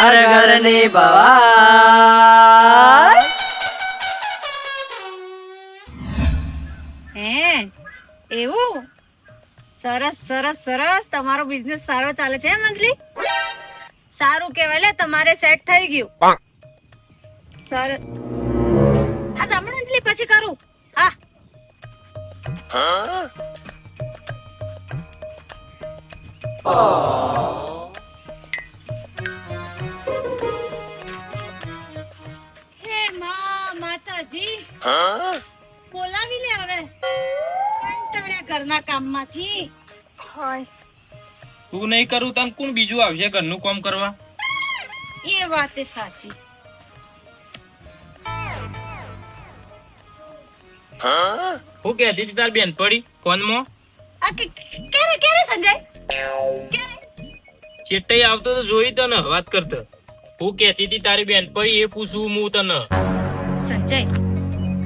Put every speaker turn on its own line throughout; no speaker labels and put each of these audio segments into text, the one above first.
ઘર ઘરની ભવાઈ
હે એવું? સરસ સરસ સરસ. તમારો બિઝનેસ સારો ચાલે છે મંજલી? સારું કહેવાય લે તમારે સેટ થઈ ગયું. સરસ હા સાંભળ અંજલી પછી કરું. હા? હે. બોલાવી લે હવે. કંટાળ્યા ઘરના કામમાંથી? હોય.
તું નહીં કરું તને કોણ બીજું આવશે ઘરનું કામ કરવા?
એ વાત એ સાચી.
હું? કહેતી હતી તાર બેન પડી ફોનમાં?
આ કે- કે- ક્યારે ક્યારે સંજય?
ચેટાઈ આવતો તો જોઈ તને વાત કરતો. હું કહેતી હતી તારી બેન પડી એ પૂછવું હું તને.
સંજય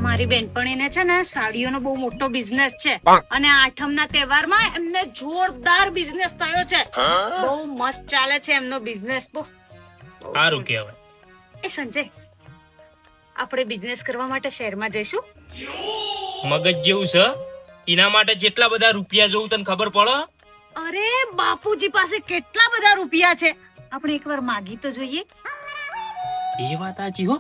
મારી બેનપણીને છે ને સાડીઓનો બહુ મોટો બિઝનેસ છે. અને આઠમના તહેવારમાં એમને જોરદાર બિઝનેસ થયો છે. બહુ મસ્ત ચાલે છે એમનો બિઝનેસ બહુ.
સારું કહેવાય.
એ સંજય આપણે બિઝનેસ કરવા માટે શહેરમાં જઈશું?
મગજ જેવું છે. એના માટે જેટલા બધા રૂપિયા જોવું તને ખબર પડે?
અરે બાપુજી પાસે કેટલા બધા રૂપિયા છે? આપણે એકવાર માગી તો જોઈએ.
એ વાત સાચી હો.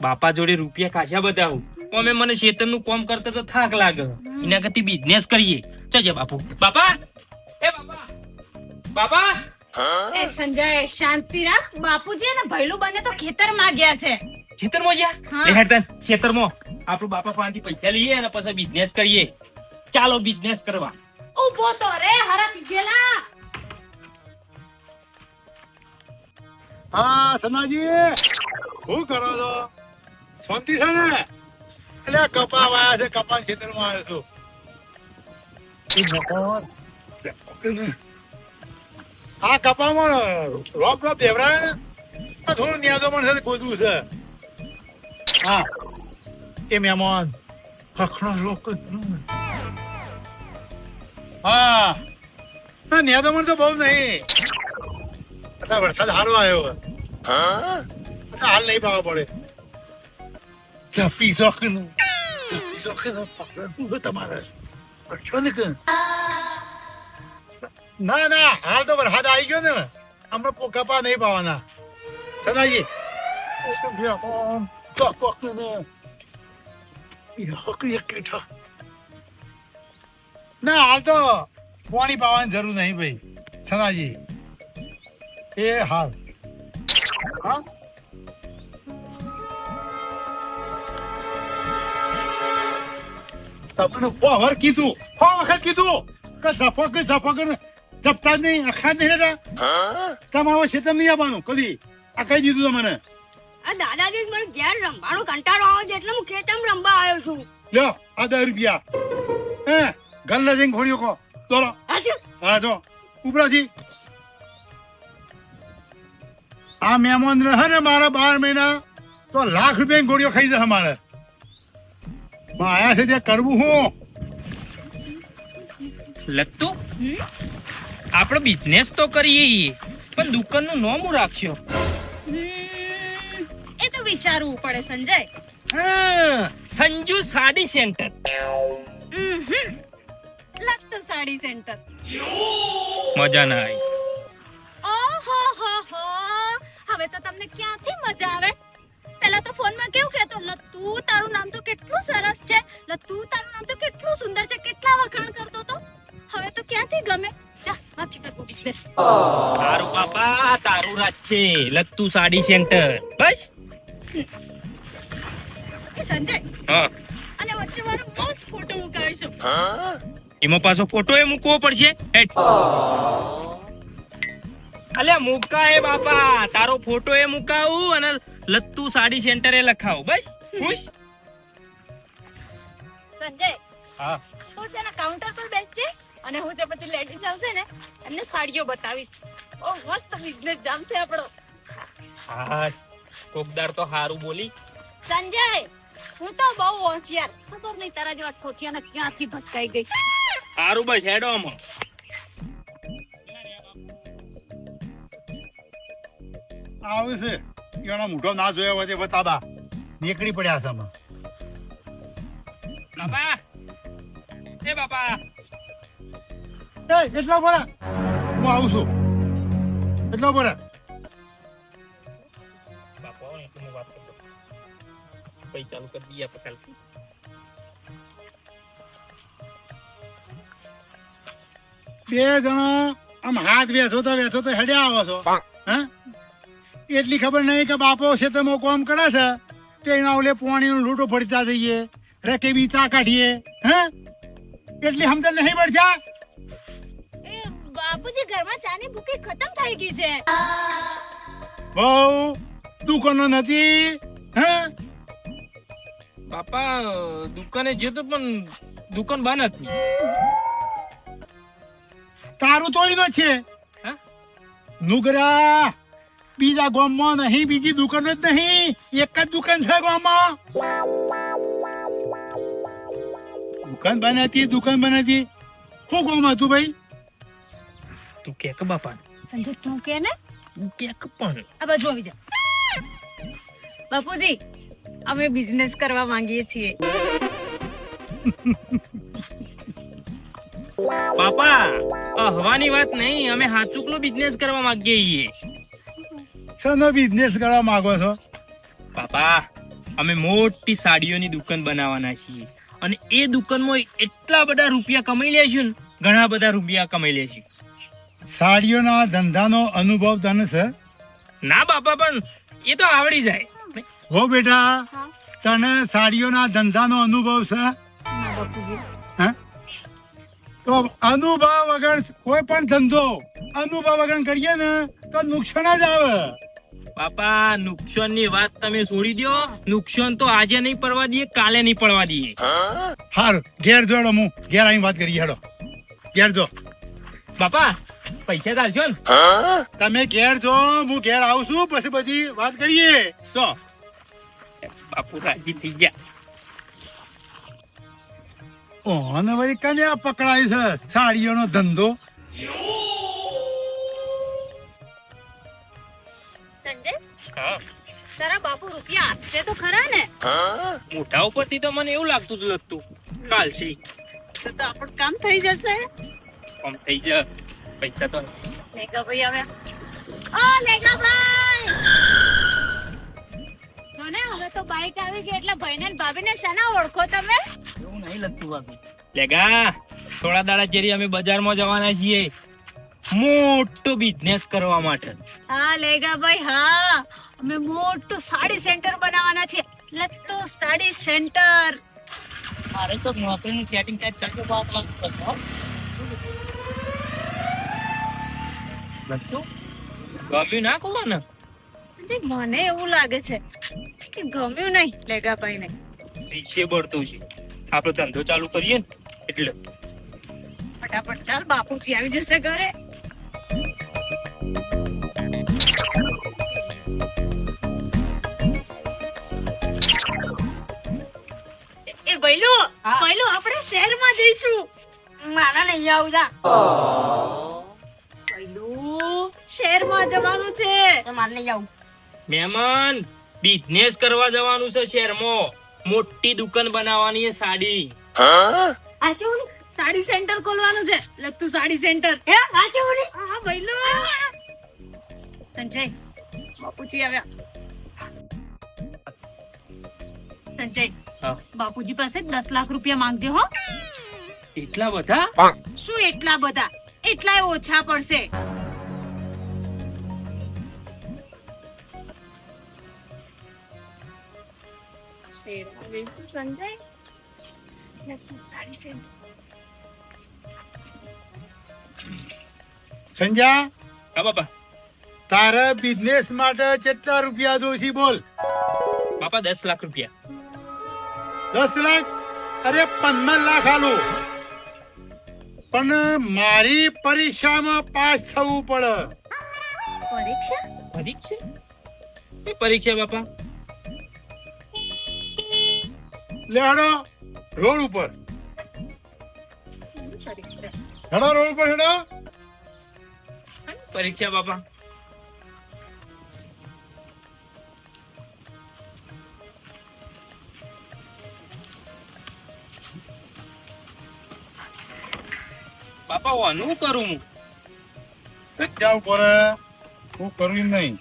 બાપા જોડે રૂપિયા કાશા બતાવું અમે મને શેતરનું કામ કરતા તો થાક લાગે. એના કરતી બિઝનેસ કરીએ. જજે બાપુ. બાપા! એ બાપા! બાપા!
એ સંજય શાંતિ રાખ. બાપુજી અને ભૈલું બને તો ખેતરમાં ગયા છે.
ખેતરમાં જા
હા.
હેડ તન ખેતરમાં. આપણું બાપા પાસેથી પૈસા લઈએ અને પછી બિઝનેસ કરીએ. ચાલો બિઝનેસ કરવા.
ઊભો તો રે હરક ગેલા.
હા સનાજી. શું કરો છો? શાંતિ છે ને? એટલે કપા વાયા છે કપા ખેતરમાં આવ્યો છું. આ કપામાં રોપ રોપ દેવરાય ને? થોડું ન્યાદો પણ છે ગોદવું છે. હા. એ મહેમાન હખણો રોક હા. ના ન્યાદો પણ તો બહુ નહીં. અત્યારે વરસાદ સારો આવ્યો. હા? હાલ નહીં પાવા પડે. ઝપી ને, ના, હાલ તો વરસાદ આવી ગયો ને. હમણાં પો- કપા નહીં પાવાના સનાજી ના. હાલ તો પાણી પાવાની જરૂર નહીં ભાઈ. સનાજી. એ હાલ. હા? તમને પોવર કીધું. સો વખત કીધું કે ઝપક ઝપક ઝપતા જ નહીં અખા નહીં રહેતા. તમારે ક્ષેત્ર નહીં આવવાનું કદી. આ કહી દીધું તમને
આ દાદાજી મને ઘેર રમવાનો કંટાળો આવે છે એટલે હું ખેતરમાં રમવા આવ્યો છું.
લ્યો આ દસ રૂપિયા. હે ગલ્લા જઈને ઘોડીઓ કહો. દોરો? હા જો. ઉપરાથી આ મહેમાન રહે ને મારા બાર મહિના તો લાખ રૂપિયાની ગોળીઓ ખાઈ જશે મારે. આયા છે ત્યાં કરવું હું?
લગતું આપણે બિઝનેસ તો કરીએ પણ દુકાનનું નામ હું રાખશો?
એ તો વિચારવું પડે સંજય.
હા સંજુ સાડી સેન્ટર.
હમ લગતું સાડી સેન્ટર.
મજા ના આવી.
ઓહો હો હો હવે તો તમને ક્યાંથી મજા આવે? પેલા તો ફોનમાં કેવું લત્તુ તારું નામ તો કેટલું સરસ છે. લત્તુ તારું નામ તો કેટલું સુંદર છે. કેટલા વખાણ કરતો તો? હવે તો ક્યાંથી ગમે? જા નથી કરવું બિઝનેસ
તારું પાપા તારું રાજ છે. લત્તુ સાડી સેન્ટર. બસ.
એ સંજય
હા.
અને વચ્ચે મારો બસ ફોટો મુકાવીશું.
એમાં પાછો ફોટો એ મૂકવો પડશે. અલ્યા મૂકા એ બાપા. તારો ફોટો એ મુકાવું અને લત્તુ સાડી સેન્ટરે લખાવું. બસ. ખુશ
સંજય
હા.
તું છે ને કાઉન્ટર પર બેસજે અને હું જે બધી લેડીઝ આવશે ને એમને સાડીઓ બતાવીશ. ઓ મસ્ત બિઝનેસ જામશે આપણો.
હા કોકદાર તો હારું બોલી.
સંજય હું તો બહુ હોશિયાર. ખબર નહીં તારા જેવા ખોટિયાને ક્યાંથી ભટકાઈ ગઈ?
હારું બસ હેડો આમાં.
આવે છે. એનો મોઢો ના જોયો હોય તે બતાબા નીકળી પડ્યા છે આમાં.
બાપા. એ બાપા.
એ કેટલો બોલા હું આવું છું. કેટલો બોલા
બાપા હોય એટલે વાત કરી. દઉં ચાલુ કરી દઈએ આપણે કાલથી.
બે જણા આમ હાથ વેચો તો વેચો તો હેડ્યા આવો છો. હા? એટલી ખબર નહીં કે બાપો ખેતરમાં કોમ કરે છે. તે એના ઓલે પોણીનો લૂંટો ફરતા જઈએ. રેકે બી ચા કાઢીએ હે? એટલી સમજણ નહીં પડતા
બાપુજી ઘરમાં ચાની ભૂકી ખતમ થઈ ગઈ છે.
બહુ દુકાનો નથી હે?
બાપા દુકાને ગયો તો પણ દુકાન બંધ હતી
તારું તોડી દો છે.
હા?
નુગરા! બીજા ગામમાં નહીં બીજી દુકાન જ નહીં. એક જ દુકાન છે ગામમાં. દુકાન બનાતી દુકાન બનાતી શું ગામ હતું ભાઈ?
તું કે કે બાપા?
સંજય તું કે ને?
તું કે કે પણ.
આ બાજુ આવી જા. બાપુજી અમે બિઝનેસ કરવા માંગીએ છીએ.
બાપા હવાની વાત નહીં. અમે હાચુકલો બિઝનેસ કરવા માંગીએ છીએ.
શેનો બિઝનેસ કરવા માંગો છો?
બાપા અમે મોટી સાડીઓની દુકાન બનાવવાના છીએ અને એ દુકાનમાં એટલા બધા રૂપિયા કમાઈ લેશું ને ઘણા બધા રૂપિયા કમાઈ લેશું
સાડીઓના ધંધાનો અનુભવ તને છે?
ના બાપા પણ એ તો આવડી જાય.
હો બેટા તને સાડીઓના ધંધાનો અનુભવ છે? હા? તો અનુભવ વગર કોઈ પણ ધંધો અનુભવ વગર કરીએ ને તો નુકસાન જ આવે.
બાપા નુકસાનની વાત તમે છોડી દો નુકસાન તો આજે નહીં પડવા દઈએ કાલે નહીં પડવા દઈએ.
હાર ઘેર જોડો હું. ઘેર આવીને વાત કરી હેડો. ઘેર જો.
બાપા પૈસા ચાલશો ને?
તમે ઘેર જો હું ઘેર આવું છું પછી બધી વાત કરીએ. તો
બાપુ રાજી થઈ ગયા.
ઓને વળી કને પકડાય છે? સાડીઓનો ધંધો.
હા.
તારા બાપુ રૂપિયા આપશે તો ખરા ને?
મોટા ઉપરથી તો મને એવું લાગતું જ લગતું કાલસી
તો તો આપણું કામ થઈ જશે.
કામ થઈ જ. પૈસા તો
ભાઈ હવે ઓ લેગા ભાઈ! હવે તો બાઈક આવી ગઈ એટલે ભાઈને ને ભાભીને શાના ઓળખો તમે?
એવું નહીં લગતું બાપુ લેગા થોડા દાડા જેરી અમે બજારમાં જવાના છીએ. મોટો બિઝનેસ કરવા માટે.
હા લેગા ભાઈ હા. અમે મોટું સાડી સેન્ટર બનાવવાના એટલે તો સાડી સેન્ટર.
મારે તો નોકરીનું સેટિંગ થાય ચાલુ બાપ લાગતું ગમ્યું ના કહો ને?
સંજય મને એવું લાગે છે કે ગમ્યું નહીં લેગા ભાઈ ને
પૈસે બળતું છે. આપણો ધંધો ચાલુ કરીએ ને એટલે.
ફટાફટ ચાલ બાપુજી આવી જશે ઘરે. ભઈલો આપણે શહેરમાં જઈશું. મારા નહીં આવતા. ભઈલો શહેરમાં જવાનું છે. મારે નહીં આવું.
મહેમાન બિઝનેસ કરવા જવાનું છે શહેરમાં. મોટી દુકાન બનાવવાની છે સાડી.
આ કેવું ને? સાડી સેન્ટર ખોલવાનું છે. લગતું સાડી સેન્ટર. હે? આ કેવું હા ભઈલો સંજય બાપુજી આવ્યા. સંજય બાપુજી પાસે દસ લાખ રૂપિયા માંગજે હો.
એટલા બધા?
શું એટલા બધા? એટલા ઓછા પડશે. સંજય.
હા બાપા.
તારે બિઝનેસ માટે કેટલા રૂપિયા જોઈશી બોલ.
બાપા દસ લાખ રૂપિયા.
દસ લાખ? અરે પંદર લાખ આલો. પણ મારી પરીક્ષામાં પાસ થવું પડે.
પરીક્ષા?
પરીક્ષા? એ પરીક્ષા બાપા.
લેડો રોડ ઉપર.
પરીક્ષા?
હેડો રોડ ઉપર હેડો.
પરીક્ષા બાપા. બાપા ઓનું કરું હું?
સચ્ચા ઉપર હું કરું એમ નહીં.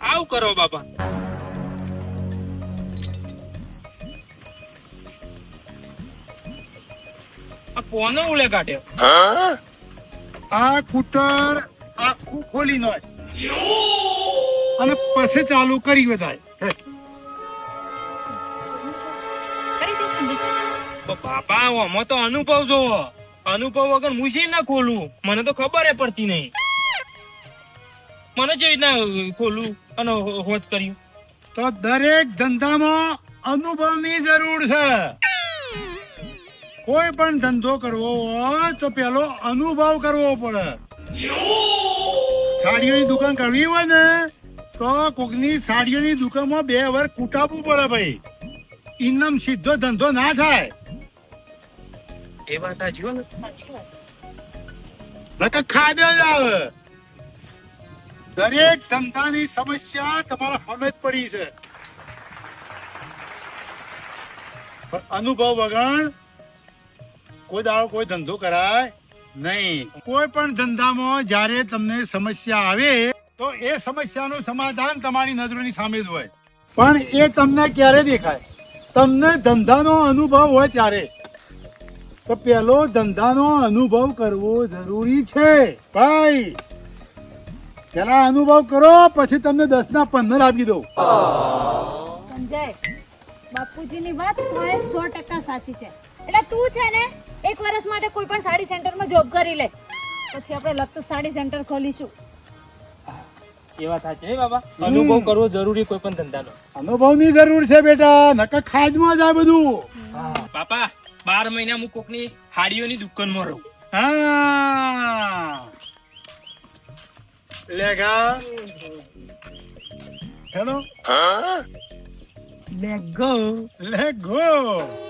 આવું કરો બાપા. આ કોનો ઉલે કાઢ્યો?
આ કુટર આખું ખોલી નાખ. અને પછી ચાલુ કરી બધાય
બાપા આમાં તો અનુભવ જોવો. અનુભવ વગર હું ના ખોલું? મને તો ખબર પડતી નહીં. મને જેવી રીતના ખોલું અને હોજ કર્યું.
તો દરેક ધંધામાં અનુભવની જરૂર છે. કોઈ પણ ધંધો કરવો હોય તો પેલો અનુભવ કરવો પડે. સાડીઓની દુકાન કરવી હોય ને તો કોકની સાડીઓની દુકાનમાં બે વાર કૂટાવવું પડે ભાઈ. ઇનામ સીધો ધંધો ના થાય.
એ વાત આ જીવો ને.
સાચી વાત
નકર ખાધે જ આવે. દરેક ધંધાની સમસ્યા તમારા સામે જ પડી છે. પણ અનુભવ વગર કોઈ દાડો કોઈ ધંધો કરાય નહીં. કોઈ પણ ધંધામાં જ્યારે તમને સમસ્યા આવે તો એ સમસ્યાનું સમાધાન તમારી નજરોની સામે જ હોય. પણ એ તમને ક્યારે દેખાય? તમને ધંધાનો અનુભવ હોય ત્યારે. તો પેલો ધંધાનો અનુભવ કરવો જરૂરી છે. ભાઈ પેલા અનુભવ કરો પછી તમને દસ ના પંદર આપી દઉં.
સંજય બાપુજીની વાત સો સો ટકા સાચી છે. એટલે તું છે ને એક વર્ષ માટે કોઈ પણ સાડી સેન્ટરમાં જોબ કરી લે. પછી આપણે લગતું સાડી સેન્ટર ખોલીશું.
એ વાત સાચી હે બાબા. અનુભવ કરવો જરૂરી કોઈ પણ ધંધાનો.
અનુભવની જરૂર છે બેટા નકર ખાજમાં જાય બધું.
બાપા બાર મહિના હું કોકની હાડીઓની દુકાનમાં રહું.
હા. લેગા હેલો.
લે લેગો
લે ગો.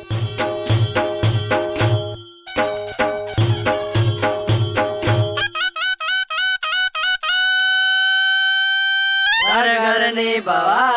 বাবা